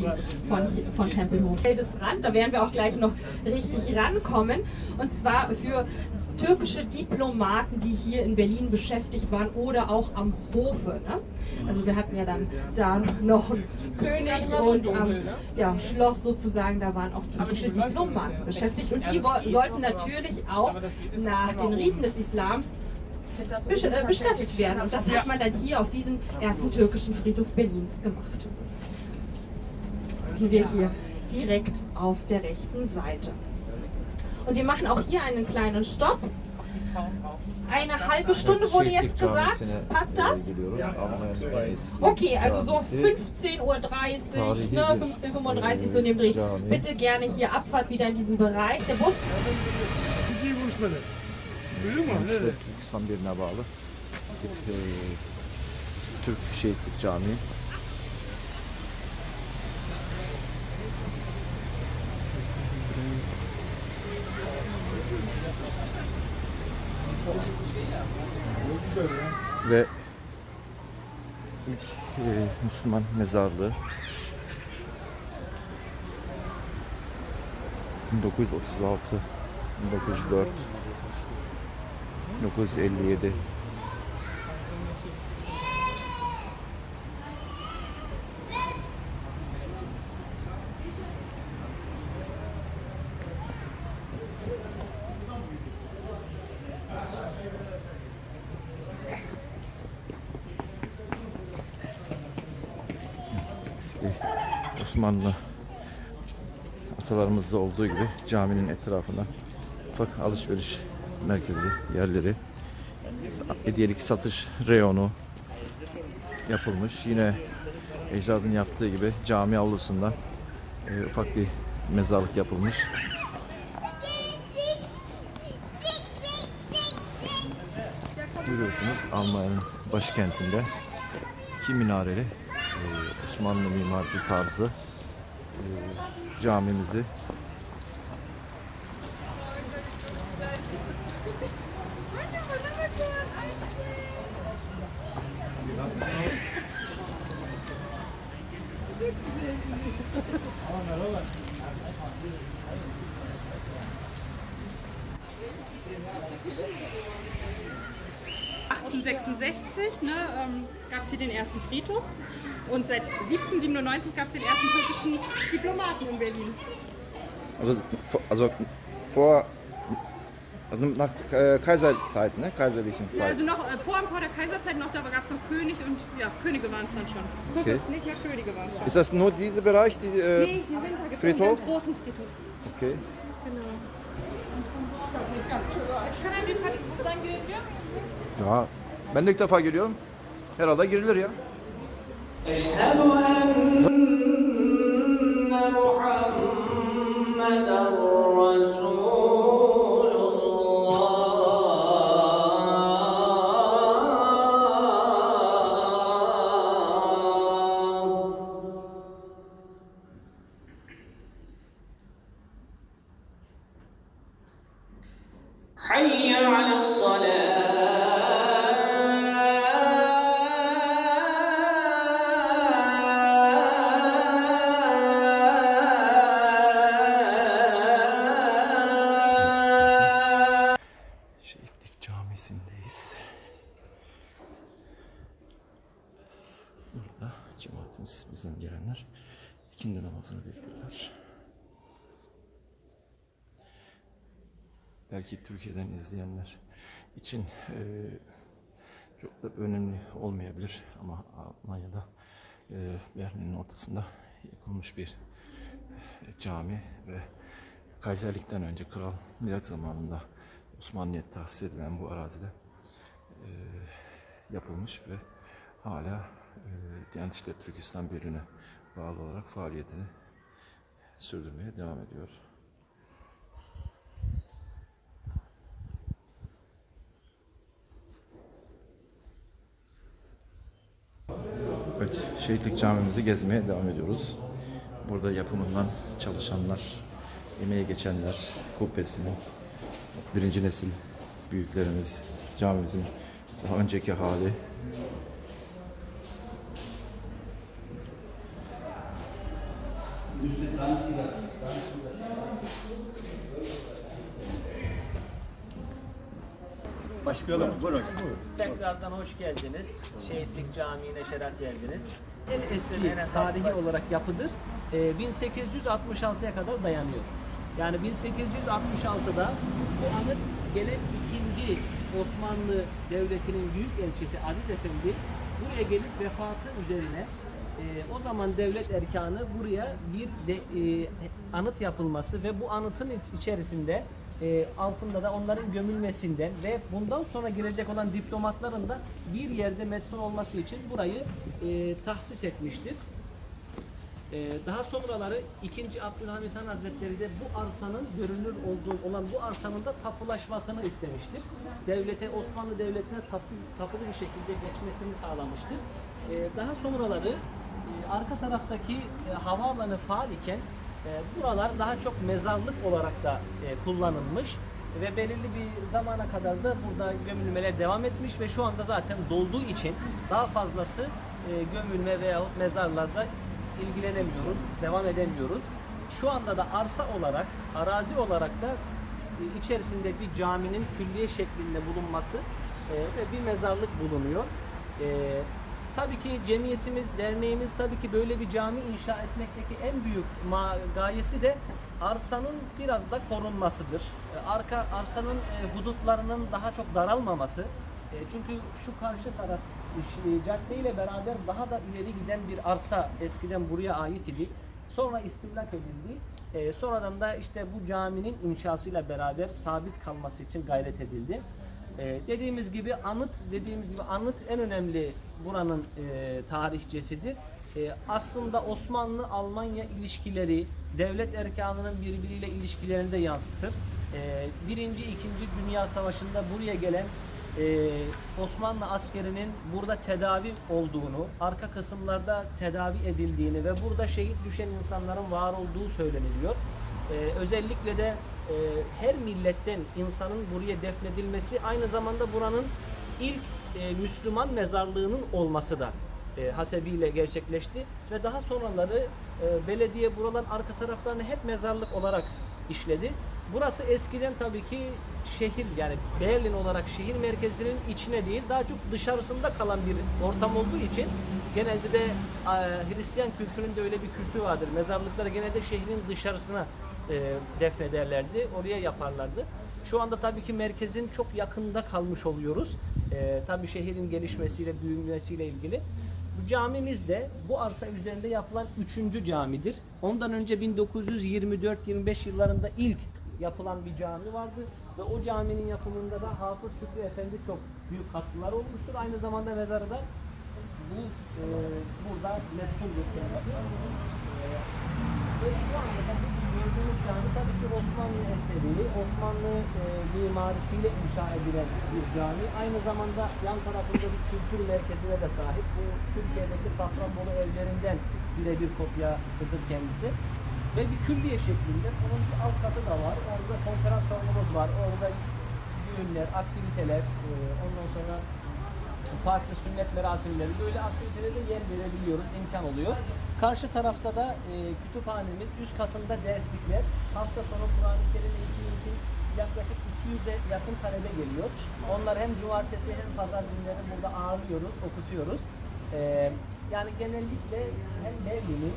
Mitglied von, von Tempelhof. Rand, da werden wir auch gleich noch richtig rankommen. Und zwar für türkische Diplomaten, die hier in Berlin beschäftigt waren oder auch am Hofe. Ne? Also wir hatten ja dann da noch einen König und am ja, Schloss sozusagen, da waren auch türkische Diplomaten beschäftigt. Und die sollten natürlich auch nach den Riten des Islams äh, bestattet werden. Und das hat man dann hier auf diesem ersten türkischen Friedhof Berlins gemacht. Sind wir hier direkt auf der rechten Seite. Und wir machen auch hier einen kleinen Stopp. Eine halbe Stunde wurde jetzt gesagt. Passt das? Okay, also so 15.30 Uhr, ne, 15.35 so in dem Dreh. Bitte gerne hier Abfahrt wieder in diesem Bereich. Der Bus İkinci buluşmada. Duydun mu? Ve ilk e, Müslüman mezarlığı 1936 1904 1957 Eski Osmanlı atalarımızda olduğu gibi caminin etrafına ufak alışveriş merkezi yerleri hediyelik satış reyonu yapılmış. Yine ecdadın yaptığı gibi cami avlusunda e, ufak bir mezarlık yapılmış. Görüyorsunuz Almanya'nın başkentinde iki minareli Osmanlı mimarisi tarzı e, camimizi. Ne, ähm, gab es hier den ersten Friedhof und seit 1797 gab es den ersten türkischen Diplomaten in Berlin. Also, also vor also nach äh, Kaiserzeit, ne? Kaiserlichen Ja, Zeit. also noch äh, vor, vor der Kaiserzeit noch, da gab es noch König und ja, Könige waren es dann schon. Guck, Okay. nicht mehr Könige waren es schon. Ist das nur dieser Bereich? Die, äh, Nee, hier Winter gibt es einen Friedhof? ganz großen Friedhof. Okay. Genau. Ya ben de ilk defa geliyorum. Herhalde girilir ya. Eşhedü enne Muhammeden Resul Burada cemaatimiz bizden gelenler ikindi namazını bekliyorlar. Belki Türkiye'den izleyenler için eee, çok da önemli olmayabilir ama Almanya'da eee Berlin'in ortasında yapılmış bir e, cami ve Kaiserlikten önce Kral Milat zamanında Osmanlı'ya tahsis edilen bu arazide e, yapılmış ve hala e, Diyanet İşleri Türkistan Birliği'ne bağlı olarak faaliyetini sürdürmeye devam ediyor. Evet, Şehitlik Camimizi gezmeye devam ediyoruz. Burada yapımından çalışanlar, emeğe geçenler, kubbesini, birinci nesil büyüklerimiz, camimizin daha önceki hali. Başlayalım. Buyurun hocam. Tekrardan hoş geldiniz. Şehitlik Camii'ne şeref verdiniz. En eski tarihi olarak yapıdır. Ee, 1866'ya kadar dayanıyor. Yani 1866'da bu anıt gelen ikinci Osmanlı Devleti'nin büyük elçisi Aziz Efendi buraya gelip vefatı üzerine e, o zaman devlet erkanı buraya bir de, e, anıt yapılması ve bu anıtın iç- içerisinde e, altında da onların gömülmesinden ve bundan sonra girecek olan diplomatların da bir yerde metfun olması için burayı e, tahsis etmiştir. E, daha sonraları 2. Abdülhamit Han Hazretleri de bu arsanın görünür olduğu olan bu arsanın da tapulaşmasını istemiştir. Devlete Osmanlı Devleti'ne tapu, tapulu bir şekilde geçmesini sağlamıştır. E, daha sonraları e, arka taraftaki e, havaalanı faal iken e, buralar daha çok mezarlık olarak da e, kullanılmış ve belirli bir zamana kadar da burada gömülmeler devam etmiş ve şu anda zaten dolduğu için daha fazlası e, gömülme veyahut mezarlarda ilgilenemiyoruz, devam edemiyoruz. Şu anda da arsa olarak, arazi olarak da e, içerisinde bir caminin külliye şeklinde bulunması ve bir mezarlık bulunuyor. Tabii ki cemiyetimiz, derneğimiz tabii ki böyle bir cami inşa etmekteki en büyük gayesi de arsanın biraz da korunmasıdır. E, arka arsanın e, hudutlarının daha çok daralmaması. E, çünkü şu karşı taraf e, caddeyle beraber daha da ileri giden bir arsa eskiden buraya ait idi. Sonra istimlak edildi. E, sonradan da işte bu caminin inşasıyla beraber sabit kalması için gayret edildi. E, dediğimiz gibi anıt dediğimiz gibi anıt en önemli buranın e, tarihçesidir. E, aslında Osmanlı-Almanya ilişkileri, devlet erkanının birbiriyle ilişkilerini de yansıtır. E, Birinci, İkinci Dünya Savaşı'nda buraya gelen e, Osmanlı askerinin burada tedavi olduğunu, arka kısımlarda tedavi edildiğini ve burada şehit düşen insanların var olduğu söyleniliyor. E, özellikle de e, her milletten insanın buraya defnedilmesi aynı zamanda buranın ilk e, Müslüman mezarlığının olması da e, hasebiyle gerçekleşti ve daha sonraları e, belediye buraların arka taraflarını hep mezarlık olarak işledi. Burası eskiden tabii ki şehir yani Berlin olarak şehir merkezlerinin içine değil daha çok dışarısında kalan bir ortam olduğu için genelde de Hristiyan kültüründe öyle bir kültür vardır. Mezarlıkları genelde şehrin dışarısına e, defnederlerdi. Oraya yaparlardı. Şu anda tabii ki merkezin çok yakında kalmış oluyoruz. E, tabii şehrin gelişmesiyle, büyümesiyle ilgili. Bu camimiz de bu arsa üzerinde yapılan üçüncü camidir. Ondan önce 1924-25 yıllarında ilk yapılan bir cami vardı ve o caminin yapımında da Hafız Şükrü Efendi çok büyük katkılar olmuştur. Aynı zamanda mezarı da bu e, burada metfuldur kendisi. E, ve şu anda da bu gördüğünüz cami tabii ki Osmanlı eseri, Osmanlı e, mimarisiyle inşa edilen bir cami. Aynı zamanda yan tarafında bir kültür merkezine de sahip. Bu Türkiye'deki Safranbolu evlerinden birebir kopyasıdır kendisi. Ve bir külliye şeklinde. Bunun bir alt katı da var. Orada konferans salonumuz var. Orada düğünler, aktiviteler, e, ondan sonra farklı sünnet merasimleri böyle aktivitelere yer verebiliyoruz, imkan oluyor. Karşı tarafta da e, kütüphanemiz, üst katında derslikler. Hafta sonu Kur'an-ı Kerim eğitimi için yaklaşık 200'e yakın talebe geliyor. Onlar hem cumartesi hem pazar günleri burada ağırlıyoruz, okutuyoruz. E, yani genellikle hem Berlin'in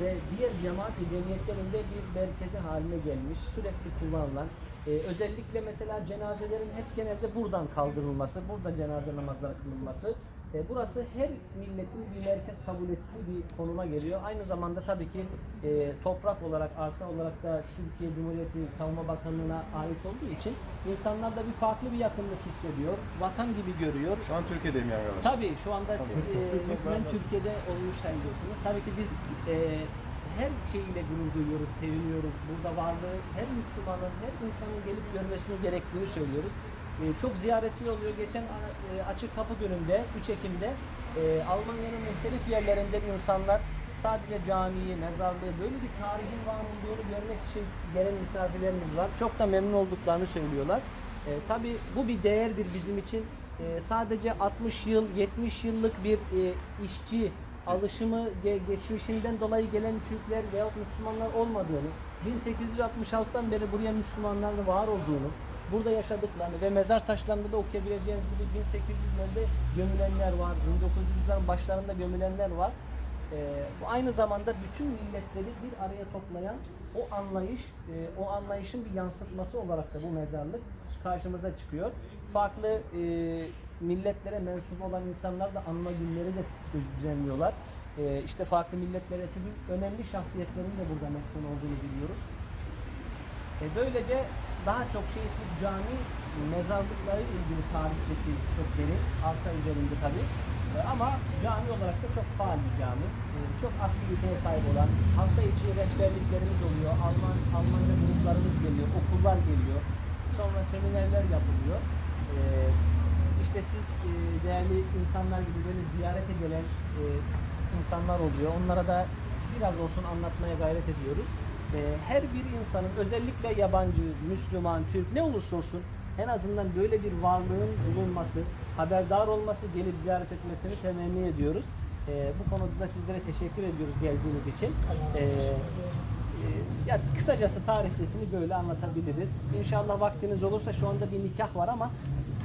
ve diğer cemaat-i cemiyetlerinde bir merkezi haline gelmiş, sürekli kullanılan, ee, özellikle mesela cenazelerin hep genelde buradan kaldırılması, burada cenaze namazları kılınması. Ee, burası her milletin bir merkez kabul ettiği bir konuma geliyor. Aynı zamanda tabii ki e, toprak olarak, arsa olarak da Türkiye Cumhuriyeti Savunma Bakanlığı'na ait olduğu için insanlar da bir farklı bir yakınlık hissediyor. Vatan gibi görüyor. Şu an Türkiye'deyim yani. galiba. Tabii şu anda siz e, Türkiye'de olmuş sayılıyorsunuz. Tabii ki biz e, her şeyiyle gurur duyuyoruz, seviniyoruz. Burada varlığı her Müslümanın, her insanın gelip görmesini gerektiğini söylüyoruz. E, çok ziyaretçi oluyor. Geçen e, açık kapı gününde 3 Ekim'de e, Almanya'nın muhtelif yerlerinden insanlar sadece camiyi, mezarlığı, böyle bir tarihin var olduğunu görmek için gelen misafirlerimiz var. Çok da memnun olduklarını söylüyorlar. E, tabii bu bir değerdir bizim için. E, sadece 60 yıl, 70 yıllık bir e, işçi alışımı ge- geçmişinden dolayı gelen Türkler veya Müslümanlar olmadığını, 1866'dan beri buraya Müslümanların var olduğunu, burada yaşadıklarını ve mezar taşlarında da okuyabileceğiniz gibi 1800'lerde gömülenler var, 1900'lerin başlarında gömülenler var. Ee, bu aynı zamanda bütün milletleri bir araya toplayan o anlayış, e, o anlayışın bir yansıtması olarak da bu mezarlık karşımıza çıkıyor. Farklı e, milletlere mensup olan insanlar da anma günleri de düzenliyorlar. E, işte farklı milletlere çünkü önemli şahsiyetlerin de burada mefkun olduğunu biliyoruz. E, böylece daha çok şehitlik cami mezarlıkları ilgili tarihçesi geniş. Arsa üzerinde tabi. ama cami olarak da çok faal bir cami. E, çok aktiviteye sahip olan, hafta içi rehberliklerimiz oluyor. Alman, Almanca gruplarımız geliyor, okullar geliyor. Sonra seminerler yapılıyor. E, işte siz e, değerli insanlar gibi böyle ziyarete gelen e, insanlar oluyor. Onlara da biraz olsun anlatmaya gayret ediyoruz. Ee, her bir insanın özellikle yabancı, Müslüman, Türk ne olursa olsun en azından böyle bir varlığın bulunması, haberdar olması, gelip ziyaret etmesini temenni ediyoruz. Bu konuda da sizlere teşekkür ediyoruz geldiğiniz için. E, ya kısacası tarihçesini böyle anlatabiliriz. İnşallah vaktiniz olursa şu anda bir nikah var ama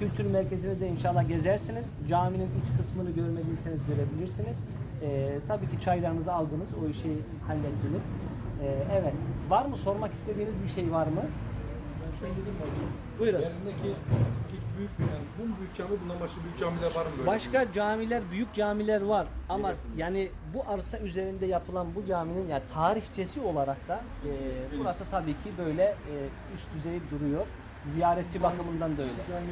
kültür merkezini de inşallah gezersiniz. Caminin iç kısmını görmediyseniz görebilirsiniz. Ee, tabii ki çaylarınızı aldınız, o işi hallettiniz. Ee, evet. Var mı sormak istediğiniz bir şey var mı? Ben söyledim hocam. Buyurun. Yerindeki ilk büyük yani bu büyük cami bundan başka büyük camiler var mı böyle? Başka camiler, büyük camiler var ama yani bu arsa üzerinde yapılan bu caminin yani tarihçesi olarak da e, burası tabii ki böyle e, üst düzey duruyor. Ziyaretçi bakımından da öyle. Yani